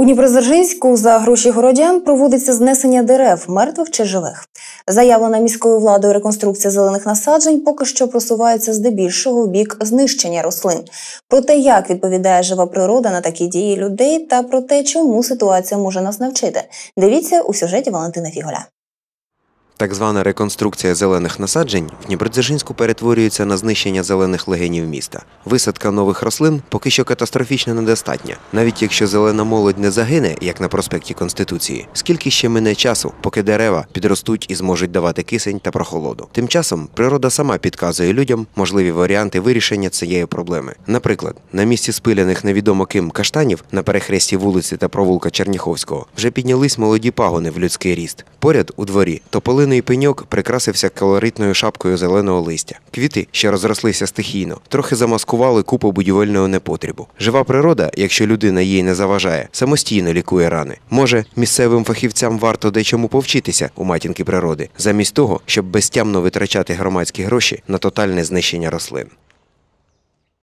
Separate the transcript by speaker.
Speaker 1: У Дніпродзержинську за гроші городян проводиться знесення дерев, мертвих чи живих. Заявлена міською владою реконструкція зелених насаджень поки що просувається здебільшого в бік знищення рослин. Про те, як відповідає жива природа на такі дії людей, та про те, чому ситуація може нас навчити. Дивіться у сюжеті Валентина Фіголя.
Speaker 2: Так звана реконструкція зелених насаджень в Дніпродзержинську перетворюється на знищення зелених легенів міста. Висадка нових рослин поки що катастрофічно недостатня. Навіть якщо зелена молодь не загине, як на проспекті Конституції, скільки ще мине часу, поки дерева підростуть і зможуть давати кисень та прохолоду. Тим часом природа сама підказує людям можливі варіанти вирішення цієї проблеми. Наприклад, на місці спиляних невідомо ким каштанів на перехресті вулиці та провулка Черніховського вже піднялись молоді пагони в людський ріст. Поряд у дворі тополиний пеньок прикрасився колоритною шапкою зеленого листя. Квіти, що розрослися стихійно, трохи замаскували купу будівельного непотрібу. Жива природа, якщо людина їй не заважає, самостійно лікує рани. Може, місцевим фахівцям варто дечому повчитися у матінки природи, замість того, щоб безтямно витрачати громадські гроші на тотальне знищення рослин.